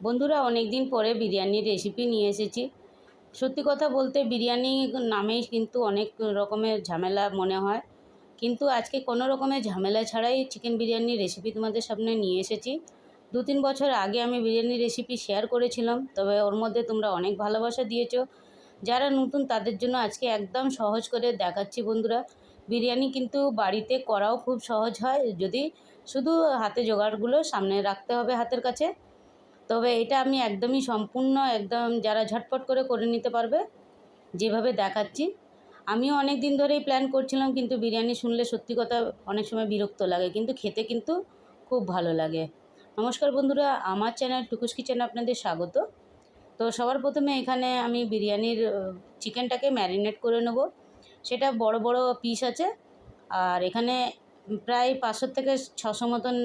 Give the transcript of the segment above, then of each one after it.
বন্ধুরা অনেক দিন পরে বিরিয়ানির রেসিপি নিয়ে এসেছি। সত্যি কথা বলতে বিরিয়ানি নামেই কিন্তু অনেক রকমের ঝামেলা মনে হয়। কিন্তু আজকে কোনো রকমের ঝামেলা ছাড়াই চিকেন বিরিয়ানির রেসিপি তোমাদের সামনে নিয়ে এসেছি। দু তিন বছর আগে আমি বিরিয়ানির রেসিপি শেয়ার করেছিলাম, তবে ওর মধ্যে তোমরা অনেক ভালোবাসা দিয়েছ। যারা নতুন, তাদের জন্য আজকে একদম সহজ করে দেখাচ্ছি বন্ধুরা। বিরিয়ানি কিন্তু বাড়িতে করাও খুব সহজ হয়, যদি শুধু হাতে জোগাড়গুলো সামনে রাখতে হবে হাতের কাছে। তবে এটা আমি একদমই সম্পূর্ণ একদম যারা ঝটপট করে করে নিতে পারবে, যেভাবে দেখাচ্ছি। আমিও অনেক দিন ধরেই প্ল্যান করছিলাম, কিন্তু বিরিয়ানি শুনলে সত্যি কথা অনেক সময় বিরক্ত লাগে, কিন্তু খেতে কিন্তু খুব ভালো লাগে। নমস্কার বন্ধুরা, আমার চ্যানেল টুকুস কিচেন আপনাদের স্বাগত। তো সবার প্রথমে এখানে আমি বিরিয়ানির চিকেনটাকে ম্যারিনেট করে নেব। সেটা বড় বড় পিস আছে, আর এখানে প্রায় পাঁচশো থেকে ছশো মতন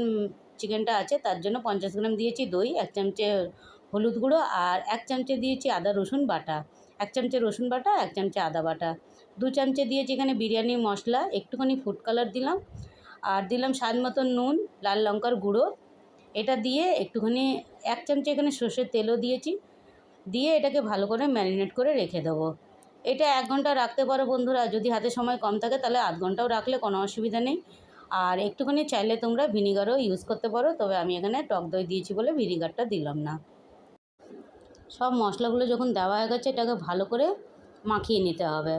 চিকেনটা আছে, তার জন্য পঞ্চাশ গ্রাম দিয়েছি দই, এক চামচে হলুদ গুঁড়ো আর এক চামচে দিয়েছি আদা রসুন বাটা। এক চামচে রসুন বাটা, এক চামচে আদা বাটা। দু চামচে দিয়েছি এখানে বিরিয়ানি মশলা, একটুখানি ফুড কালার দিলাম। আর দিলাম স্বাদ মতন নুন, লাল লঙ্কার গুঁড়ো। এটা দিয়ে একটুখানি, এক চামচে এখানে সর্ষের তেলও দিয়েছি। দিয়ে এটাকে ভালো করে ম্যারিনেট করে রেখে দেবো। এটা এক ঘণ্টা রাখতে পারো বন্ধুরা, যদি হাতে সময় কম থাকে তাহলে আধ ঘন্টাও রাখলে কোনো অসুবিধা নেই। আর একটুখানি চাইলে তোমরা ভিনিগারও ইউজ করতে পারো, তবে আমি এখানে টক দই দিয়েছি বলে ভিনিগারটা দিলাম না। সব মশলাগুলো যখন দেওয়া হয়ে গেছে, এটাকে ভালো করে মাখিয়ে নিতে হবে।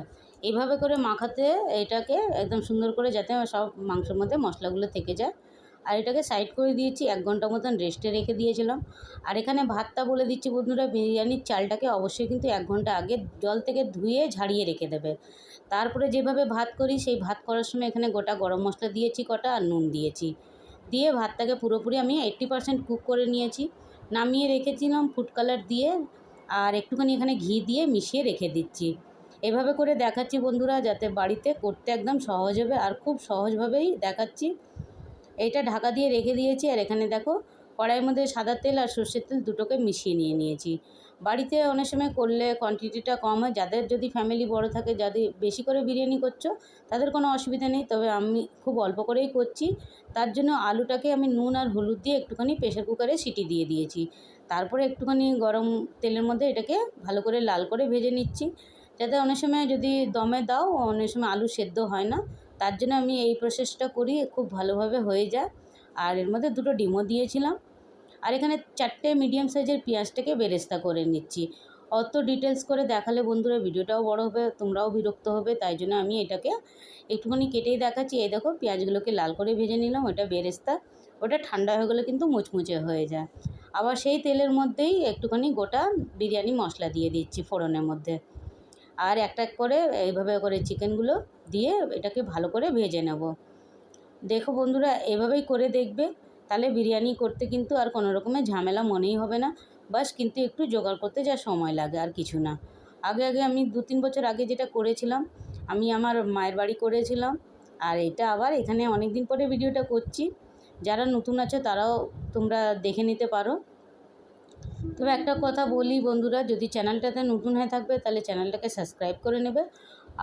এইভাবে করে মাখাতে এটাকে একদম সুন্দর করে যাতে সব মাংসের মধ্যে মশলাগুলো থেকে যায়। আর এটাকে সাইড করে দিয়েছি, এক ঘণ্টা মতন রেস্টে রেখে দিয়েছিলাম। আর এখানে ভাতটা বলে দিচ্ছি বন্ধুরা, বিরিয়ানির চালটাকে অবশ্যই কিন্তু এক ঘণ্টা আগে জল থেকে ধুয়ে ঝাড়িয়ে রেখে দেবে। তারপরে যেভাবে ভাত করি, সেই ভাত করার সময় এখানে গোটা গরম মশলা দিয়েছি, কটা, আর নুন দিয়েছি। দিয়ে ভাতটাকে পুরোপুরি আমি এইট্টি পারসেন্ট কুক করে নিয়েছি। নামিয়ে রেখেছিলাম ফুড কালার দিয়ে, আর একটুখানি এখানে ঘি দিয়ে মিশিয়ে রেখে দিচ্ছি। এভাবে করে দেখাচ্ছি বন্ধুরা, যাতে বাড়িতে করতে একদম সহজ হবে, আর খুব সহজভাবেই দেখাচ্ছি। এইটা ঢাকা দিয়ে রেখে দিয়েছি আর এখানে দেখো কড়াইয়ের মধ্যে সাদা তেল আর সর্ষের তেল দুটোকে মিশিয়ে নিয়ে নিয়েছি। বাড়িতে অনেক সময় করলে কোয়ান্টিটিটা কম হয়। যাদের যদি ফ্যামিলি বড় থাকে, যাদের বেশি করে বিরিয়ানি করছ, তাদের কোনো অসুবিধা নেই। তবে আমি খুব অল্প করেই করছি। তার জন্য আলুটাকে আমি নুন আর হলুদ দিয়ে একটুখানি প্রেশার কুকারে সিটি দিয়ে দিয়েছি। তারপরে একটুখানি গরম তেলের মধ্যে এটাকে ভালো করে লাল করে ভেজে নিচ্ছি। যাতে অনেক সময় যদি দমে দাও, অনেক সময় আলু সেদ্ধ হয় না। তার জন্য আমি এই প্রসেসটা করি, খুব ভালোভাবে হয়ে যায়। আর এর মধ্যে দুটো ডিমও দিয়েছিলাম। আর এখানে চারটে মিডিয়াম সাইজের পেঁয়াজটাকে বেরেস্তা করে নিচ্ছি। অত ডিটেলস করে দেখালে বন্ধুরা ভিডিওটাও বড় হবে, তোমরাও বিরক্ত হবে, তাই জন্য আমি এটাকে একটুখানি কেটেই দেখাচ্ছি। এই দেখো, পেঁয়াজগুলোকে লাল করে ভেজে নিলাম, ওটা বেরেস্তা। ওটা ঠান্ডা হয়ে গেলে কিন্তু মুচমুচে হয়ে যায়। আবার সেই তেলের মধ্যেই একটুখানি গোটা বিরিয়ানি মশলা দিয়ে দিচ্ছি ফোড়নের মধ্যে। আর একটা এক করে এইভাবে করে চিকেনগুলো দিয়ে এটাকে ভালো করে ভেজে নেব। দেখো বন্ধুরা, এভাবেই করে দেখবে। তাহলে বিরিয়ানি করতে কিন্তু আর কোনো রকমের ঝামেলা মনেই হবে না। বাস কিন্তু একটু জোগাড় করতে যা সময় লাগে আর কিছু না। আগে আগে আমি দু তিন বছর আগে যেটা করেছিলাম, আমি আমার মায়ের বাড়ি করেছিলাম। আর এটা আবার এখানে অনেক দিন পরে ভিডিওটা করছি। যারা নতুন আছো তারাও তোমরা দেখে নিতে পারো। তবে একটা কথা বলি বন্ধুরা, যদি চ্যানেলটাতে নতুন হয়ে থাকবে তাহলে চ্যানেলটাকে সাবস্ক্রাইব করে নেবে।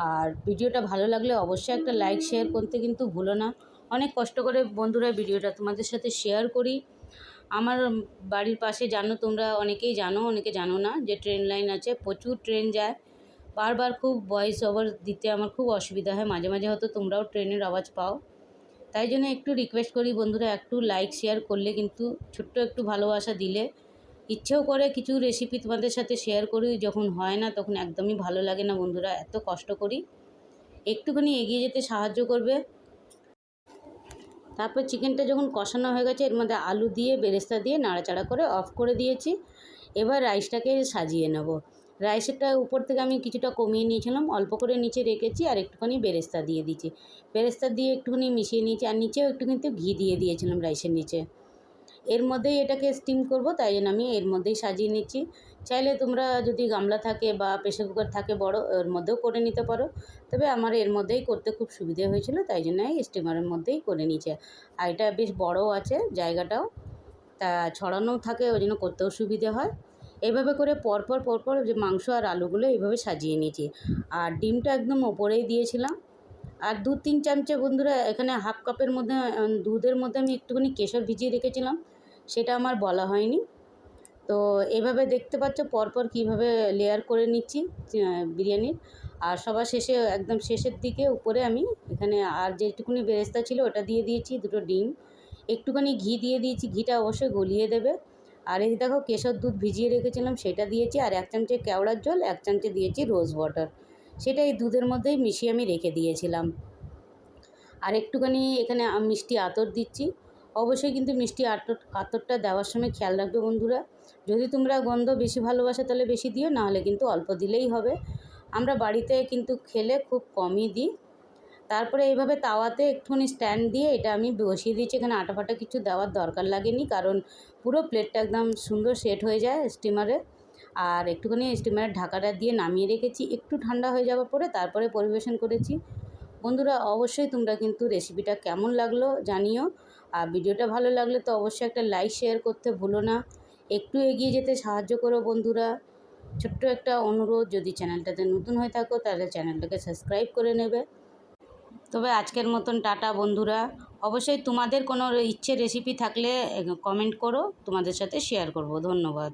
আর ভিডিওটা ভালো লাগলে অবশ্যই একটা লাইক, শেয়ার করতে কিন্তু ভুলো না। অনেক কষ্ট করে বন্ধুরা ভিডিওটা তোমাদের সাথে শেয়ার করি। আমার বাড়ির পাশে জানো তোমরা অনেকেই জানো, অনেকে জানো না যে ট্রেন লাইন আছে, প্রচুর ট্রেন যায়। বারবার খুব ভয়েস ওভার দিতে আমার খুব অসুবিধা হয়, মাঝে মাঝে হয়তো তোমরাও ট্রেনের আওয়াজ পাও। তাই জন্য একটু রিকোয়েস্ট করি বন্ধুরা, একটু লাইক শেয়ার করলে কিন্তু ছোট্ট একটু ভালোবাসা দিলে ইচ্ছেও করে কিছু রেসিপি তোমাদের সাথে শেয়ার করি, যখন হয় না তখন একদমই ভালো লাগে না বন্ধুরা, এত কষ্ট করি। একটুখানি এগিয়ে যেতে সাহায্য করবে। তারপর চিকেনটা যখন কষানো হয়ে গেছে, এর মধ্যে আলু দিয়ে, বেরেস্তা দিয়ে নাড়াচাড়া করে অফ করে দিয়েছি। এবার রাইসটাকে সাজিয়ে নেব। রাইসেরটা উপর থেকে আমি কিছুটা কমিয়ে নিয়েছিলাম, অল্প করে নিচে রেখেছি আর একটুখানি বেরেস্তা দিয়ে দিয়েছি। বেরেস্তা দিয়ে একটুখানি মিশিয়ে নিয়েছি আর নিচেও একটু কিন্তু ঘি দিয়ে দিয়েছিলাম রাইসের নিচে। এর মধ্যেই এটাকে স্টিম করব, তাই জন্য আমি এর মধ্যেই সাজিয়ে নিচ্ছি। চাইলে তোমরা যদি গামলা থাকে বা প্রেশার কুকার থাকে বড়, এর মধ্যেও করে নিতে পারো। তবে আমার এর মধ্যেই করতে খুব সুবিধে হয়েছিল, তাই জন্য স্টিমারের মধ্যেই করে নিয়েছে। আর এটা বেশ বড়ও আছে জায়গাটাও, তা ছড়ানোও থাকে, ওই জন্য করতেও সুবিধে হয়। এভাবে করে পরপর পরপর যে মাংস আর আলুগুলো এইভাবে সাজিয়ে নিয়েছি। আর ডিমটা একদম ওপরেই দিয়েছিলাম। আর দু তিন চামচে বন্ধুরা এখানে হাফ কাপের মধ্যে, দুধের মধ্যে আমি একটুখানি কেশর ভিজিয়ে রেখেছিলাম। সেটা আমার বলা হয়নি। তো এভাবে দেখতে পাচ্ছ, পরপর কীভাবে লেয়ার করে নিচ্ছি বিরিয়ানির। আর সবার শেষে, একদম শেষের দিকে উপরে আমি এখানে আর যেটুকুনি বেরেস্তা ছিল ওটা দিয়ে দিয়েছি, দুটো ডিম। একটুখানি ঘি দিয়ে দিয়েছি, ঘিটা অবশ্যই গলিয়ে দেবে। আর এই দেখো, কেশর দুধ ভিজিয়ে রেখেছিলাম, সেটা দিয়েছি। আর এক চামচে কেওড়ার জল, এক চামচে দিয়েছি রোজ ওয়াটার সেটা এই দুধের মধ্যেই মিশিয়ে আমি রেখে দিয়েছিলাম। আর একটুখানি এখানে মিষ্টি আতর দিচ্ছি। অবশ্যই কিন্তু মিষ্টি আতর, আতরটা দেওয়ার সময় খেয়াল রাখবে বন্ধুরা। যদি তোমরা গন্ধ বেশি ভালোবাসো তাহলে বেশি দিও, নাহলে কিন্তু অল্প দিলেই হবে। আমরা বাড়িতে কিন্তু খেলে খুব কমই দিই। তারপরে এইভাবে তাওয়াতে একটুখানি স্ট্যান্ড দিয়ে এটা আমি বসিয়ে দিয়েছি। এখানে আটা ফাটা কিছু দেওয়ার দরকার লাগেনি, কারণ পুরো প্লেটটা একদম সুন্দর সেট হয়ে যায় স্টিমারে। আর একটুখানি স্টিমারের ঢাকাটা দিয়ে নামিয়ে রেখেছি। একটু ঠান্ডা হয়ে যাওয়ার পরে তারপরে পরিবেশন করেছি। বন্ধুরা, অবশ্যই তোমরা কিন্তু রেসিপিটা কেমন লাগল জানিও। আর ভিডিওটা ভালো লাগলে তো অবশ্যই একটা লাইক শেয়ার করতে ভুলো না। একটু এগিয়ে যেতে সাহায্য করো বন্ধুরা। ছোট্ট একটা অনুরোধ, যদি চ্যানেলটাতে নতুন হয়ে থাকো, তাহলে চ্যানেলটাকে সাবস্ক্রাইব করে নেবে। তবে আজকের মতন টাটা বন্ধুরা। অবশ্যই তোমাদের কোনো ইচ্ছে রেসিপি থাকলে কমেন্ট করো। তোমাদের সাথে শেয়ার করব। ধন্যবাদ।